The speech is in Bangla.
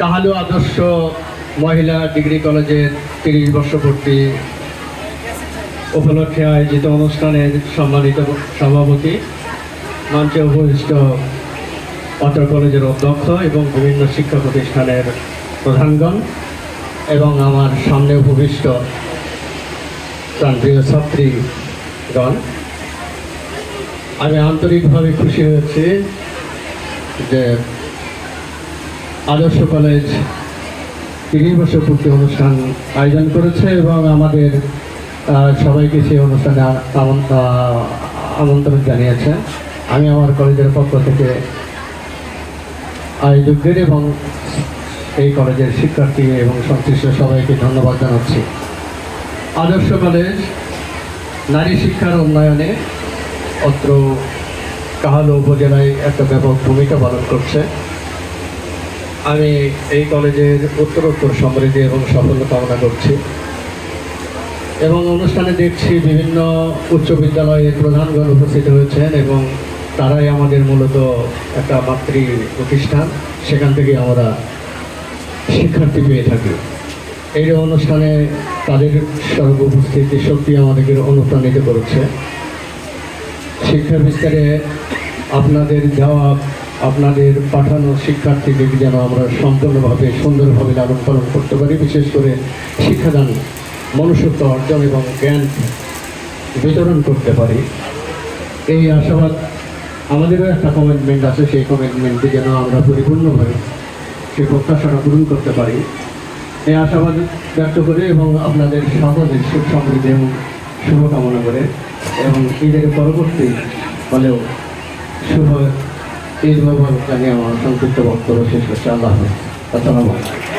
কাহালু আদর্শ মহিলা ডিগ্রি কলেজের তিরিশ বর্ষপূর্তি উপলক্ষে আয়োজিত অনুষ্ঠানের সম্মানিত সভাপতি, মঞ্চে উপবিষ্ট অত্র কলেজের অধ্যক্ষ এবং বিভিন্ন শিক্ষা প্রতিষ্ঠানের প্রধানগণ এবং আমার সামনে উপবিষ্ট প্রান্তীয় ছাত্রীগণ। আমি আন্তরিকভাবে খুশি হয়েছি যে আদর্শ কলেজ তিরিশ বছর পূর্তি অনুষ্ঠান আয়োজন করেছে এবং আমাদের সবাইকে সেই অনুষ্ঠানে আমন্ত্রণ জানিয়েছে। আমি আমার কলেজের পক্ষ থেকে আয়োজকদের এবং এই কলেজের শিক্ষার্থী এবং সংশ্লিষ্ট সবাইকে ধন্যবাদ জানাচ্ছি। আদর্শ কলেজ নারী শিক্ষার উন্নয়নে অত্র কাহালো উপজেলায় একটা ব্যাপক ভূমিকা পালন করছে। আমি এই কলেজের উত্তরোত্তর সমৃদ্ধি এবং সাফল্য কামনা করছি এবং অনুষ্ঠানে দেখছি বিভিন্ন উচ্চ বিদ্যালয়ের প্রধানগণ উপস্থিত হয়েছেন এবং তারাই আমাদের মূলত একটা মাতৃ প্রতিষ্ঠান। সেখান থেকে আমরা শিক্ষার্থী পেয়ে থাকি। এই অনুষ্ঠানে তাদের সর্ব উপস্থিতি সত্যি আমাদেরকে অনুপ্রাণিত করেছে। শিক্ষা বিস্তারে আপনাদের দেওয়া আপনাদের পাঠানো শিক্ষার্থীদের যেন আমরা সম্পূর্ণভাবে সুন্দরভাবে লালন পালন করতে পারি, বিশেষ করে শিক্ষাদান, মনুষ্যত্ব অর্জন এবং জ্ঞান বিতরণ করতে পারি। এই আশাবাদ, আমাদেরও একটা কমিটমেন্ট আছে, সেই কমিটমেন্টটি যেন আমরা পরিপূর্ণভাবে সেই প্রত্যাশাটা পূরণ করতে পারি। এই আশাবাদ ব্যক্ত করে এবং আপনাদের সকলের সুখ সমৃদ্ধি এবং শুভকামনা করে এবং ঈদের পরবর্তী হলেও শুভ মোবারক জানিয়ে আমার সংক্ষিপ্ত বক্তব্য শেষ করছি আল্লাহ। আসসালামু আলাইকুম